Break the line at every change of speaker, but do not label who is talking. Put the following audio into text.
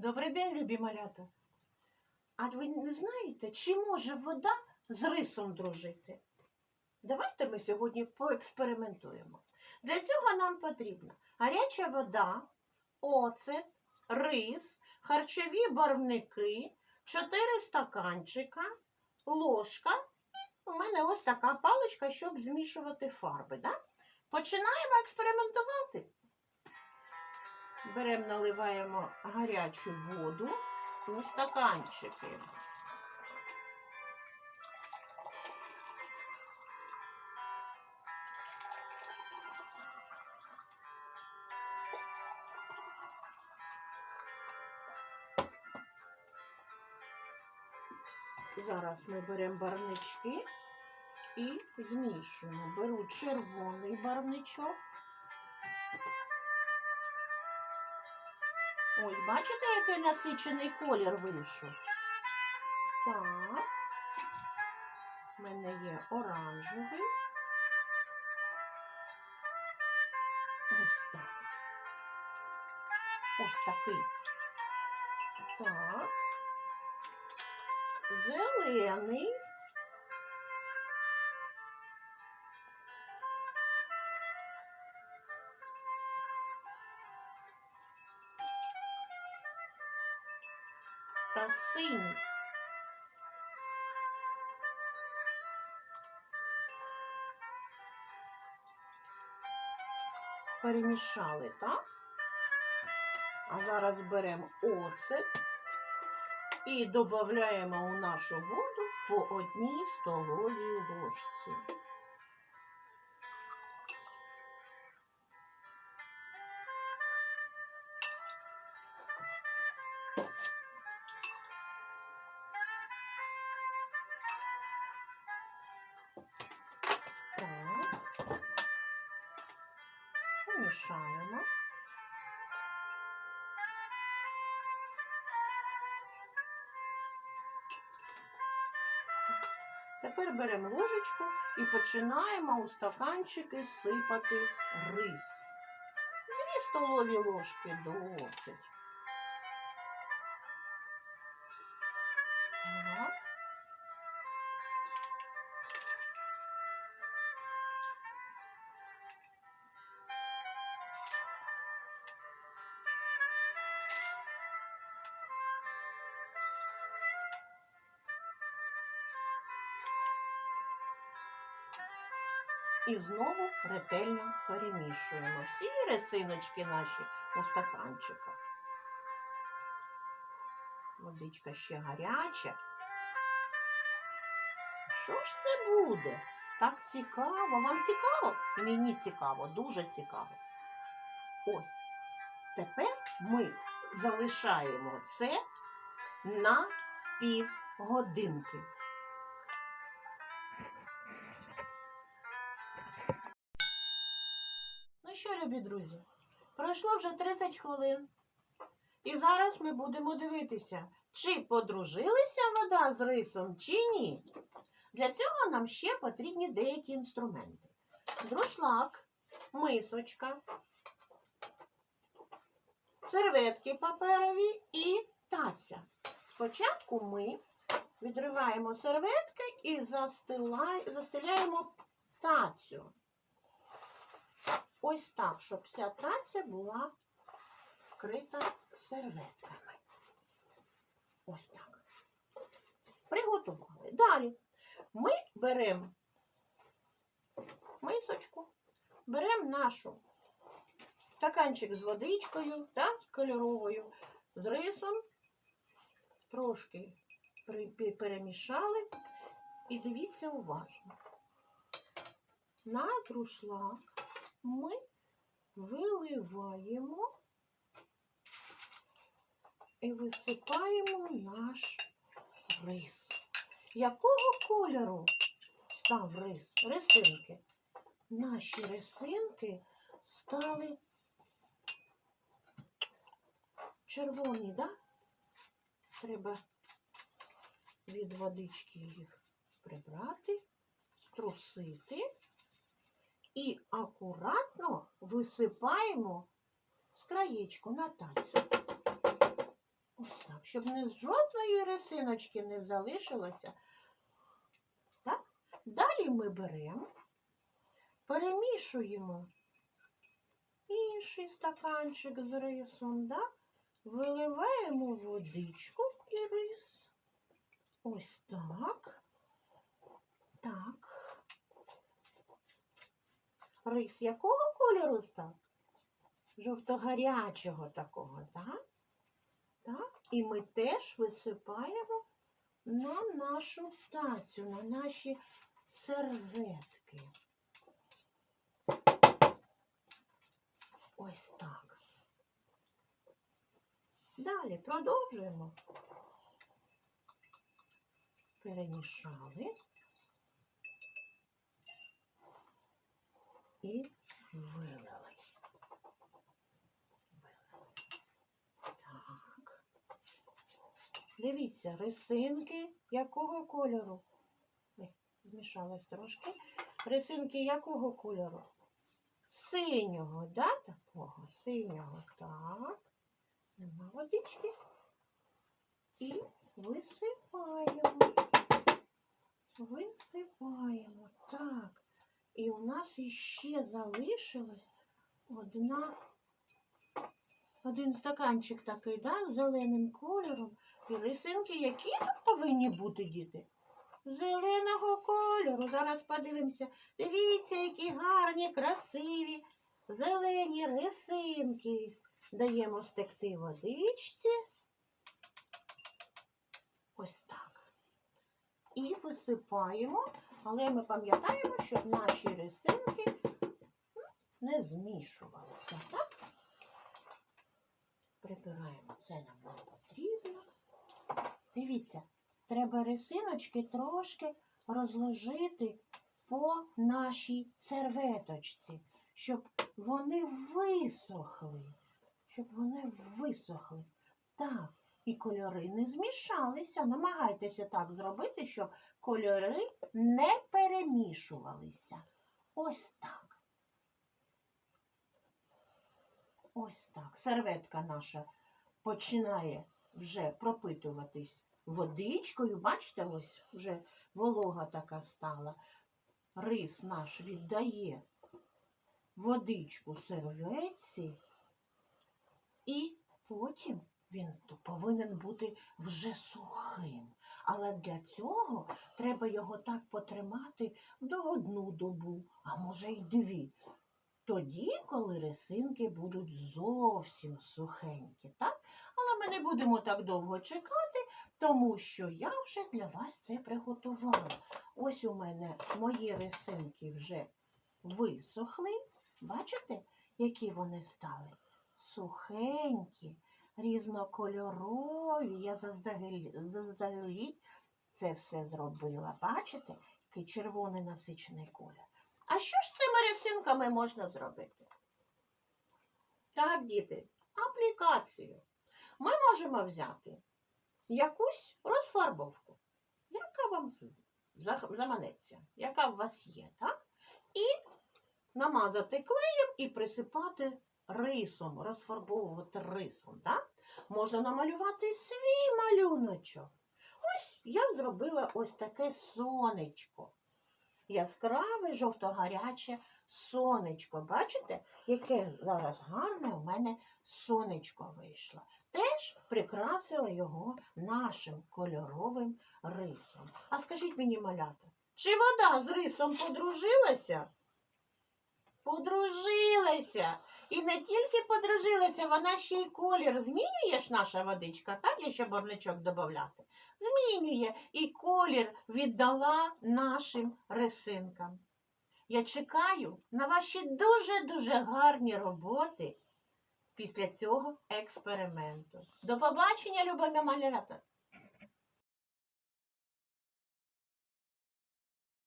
Добрий день, любі малята. А ви не знаєте, чи може вода з рисом дружити? Давайте ми сьогодні поекспериментуємо. Для цього нам потрібна гаряча вода, оцет, рис, харчові барвники, 4 стаканчика, ложка. У мене ось така паличка, щоб змішувати фарби. Да? Починаємо експериментувати. Беремо, наливаємо гарячу воду у стаканчики. Зараз ми беремо барвнички і змішуємо. Беру червоний барвничок. Ось, бачите, який насичений колір вийшов? Так. У мене є оранжевий. Ось так. Ось такий. Так. Зелений. Та синій. Перемішали, так? А зараз беремо оцет і додаємо у нашу воду по одній столовій ложці. Помішаємо. Тепер беремо ложечку і починаємо у стаканчики сипати рис. Дві столові ложки досить. І знову ретельно перемішуємо всі рисиночки наші у стаканчиках. Водичка ще гаряча. Що ж це буде? Так цікаво. Вам цікаво? Мені цікаво, дуже цікаво. Ось. Тепер ми залишаємо це на півгодинки. Ну що, любі друзі, пройшло вже 30 хвилин. І зараз ми будемо дивитися, чи подружилися вода з рисом, чи ні. Для цього нам ще потрібні деякі інструменти. Друшлак, мисочка, серветки паперові і таця. Спочатку ми відриваємо серветки і застеляємо тацю. Ось так, щоб вся таця була вкрита серветками. Ось так. Приготували. Далі ми беремо мисочку, беремо нашу стаканчик з водичкою, та, з кольоровою, з рисом, трошки перемішали. І дивіться уважно. На друшлак ми виливаємо і висипаємо наш рис. Якого кольору став рис? Рисинки. Наші рисинки стали червоні, да? Треба від водички їх прибрати, струсити і акуратно висипаємо з на тацю. так, щоб не жодної рисиночки не залишилося. Так? Далі ми беремо, перемішуємо інший стаканчик з рисом, да? виливаємо водичку і рис. Ось так. Так. Рис якого кольору став? Жовто-гарячого такого, так? Так. І ми теж висипаємо на нашу тацю, на наші серветки. Ось так. Далі продовжуємо. Перемішали і вилили. Так. Дивіться, рисинки якого кольору? Ой, змішалось трошки. Рисинки якого кольору? Синього, да? Такого синього. Так. Нема водички. І висипаємо. Висипаємо. У нас іще залишилась одна, один стаканчик такий, да, з зеленим кольором. І рисинки, які тут повинні бути, діти? Зеленого кольору. Зараз подивимося. Дивіться, які гарні, красиві, зелені рисинки. Даємо стекти водичці. Ось так. І висипаємо, але ми пам'ятаємо, щоб наші рисинки не змішувалися. Так? Прибираємо це нам не потрібно. Дивіться, треба рисиночки трошки розложити по нашій серветочці, щоб вони висохли. Щоб вони висохли. Так, і кольори не змішалися. Намагайтеся так зробити, щоб кольори не перемішувалися. Ось так. Ось так. Серветка наша починає вже пропитуватись водичкою. Бачите, ось вже волога така стала. Рис наш віддає водичку серветці, і потім він повинен бути вже сухим. Але для цього треба його так потримати до одну добу, а може й дві. Тоді, коли рисинки будуть зовсім сухенькі, так? Але ми не будемо так довго чекати, тому що я вже для вас це приготувала. Ось у мене мої рисинки вже висохли. Бачите, які вони стали? Сухенькі, різнокольорові. Я заздалегідь це все зробила. Бачите, який червоний насичений колір. А що ж цими рисинками можна зробити? Так, діти, аплікацію. Ми можемо взяти якусь розфарбовку, яка вам заманеться, яка у вас є, так? І намазати клеєм і присипати рисом, розфарбовувати рисом. Так? Можна намалювати свій малюночок. Ось я зробила ось таке сонечко. Яскраве, жовто-гаряче сонечко. Бачите, яке зараз гарне у мене сонечко вийшло. Теж прикрасила його нашим кольоровим рисом. А скажіть мені, малята, чи вода з рисом подружилася? Подружилася. І не тільки подружилася, вона ще й колір. Змінює ж наша водичка, так, якщо барничок додати? Змінює і колір віддала нашим рисинкам. Я чекаю на ваші дуже-дуже гарні роботи після цього експерименту. До побачення, любимі малята!